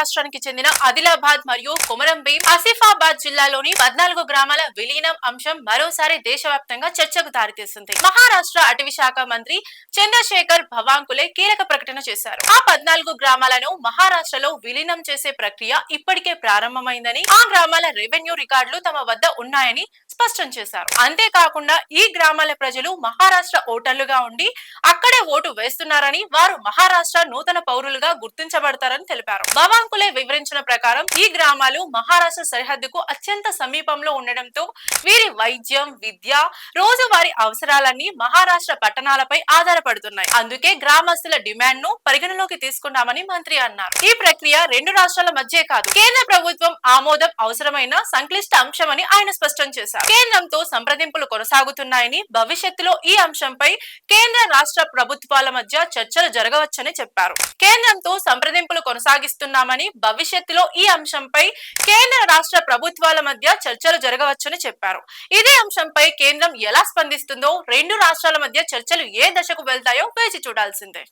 మహారాష్ట్రానికి చెందిన ఆదిలాబాద్ మరియు కొమరం భీం ఆసిఫాబాద్ జిల్లాలోని పద్నాలుగు గ్రామాల విలీనం అంశం మరోసారి దేశవ్యాప్తంగా చర్చకు దారితీస్తుంది మహారాష్ట్ర అటవీ శాఖ మంత్రి చంద్రశేఖర్ భవాంకులే కీలక ప్రకటన చేశారు. ఆ పద్నాలుగు గ్రామాలను మహారాష్ట్రలో విలీనం చేసే ప్రక్రియ ఇప్పటికే ప్రారంభమైందని ఆ గ్రామాల రెవెన్యూ రికార్డులు తమ వద్ద ఉన్నాయని స్పష్టం చేశారు. అంతేకాకుండా ఈ గ్రామాల ప్రజలు మహారాష్ట్ర ఓటర్లుగా ఉండి అక్కడే ఓటు వేస్తున్నారని వారు మహారాష్ట్ర నూతన పౌరులుగా గుర్తించబడతారని తెలిపారు. భవాంకులే వివరించిన ప్రకారం ఈ గ్రామాలు మహారాష్ట్ర సరిహద్దుకు అత్యంత సమీపంలో ఉండడంతో వీరి వైద్యం విద్య రోజువారీ అవసరాలన్నీ మహారాష్ట్ర పట్టణాలపై ఆధారపడుతున్నాయి. అందుకే గ్రామస్తుల డిమాండ్ను పరిగణలోకి తీసుకున్నామని మంత్రి అన్నారు. ఈ ప్రక్రియ రెండు రాష్ట్రాల మధ్యే కాదు కేంద్ర ప్రభుత్వం ఆమోదం అవసరమైన సంక్లిష్ట అంశమని ఆయన స్పష్టం చేశారు. కేంద్రంతో సంప్రదింపులు కొనసాగుతున్నాయని భవిష్యత్తులో ఈ అంశంపై కేంద్ర రాష్ట్ర ప్రభుత్వాల మధ్య చర్చలు జరగవచ్చని చెప్పారు. కేంద్రంతో సంప్రదింపులు కొనసాగిస్తున్నామని భవిష్యత్తులో ఈ అంశంపై కేంద్ర రాష్ట్ర ప్రభుత్వాల మధ్య చర్చలు జరగవచ్చని చెప్పారు. ఇదే అంశంపై కేంద్రం ఎలా స్పందిస్తుందో రెండు రాష్ట్రాల మధ్య చర్చలు ఏ దశకు వెళ్తాయో వేచి చూడాల్సిందే.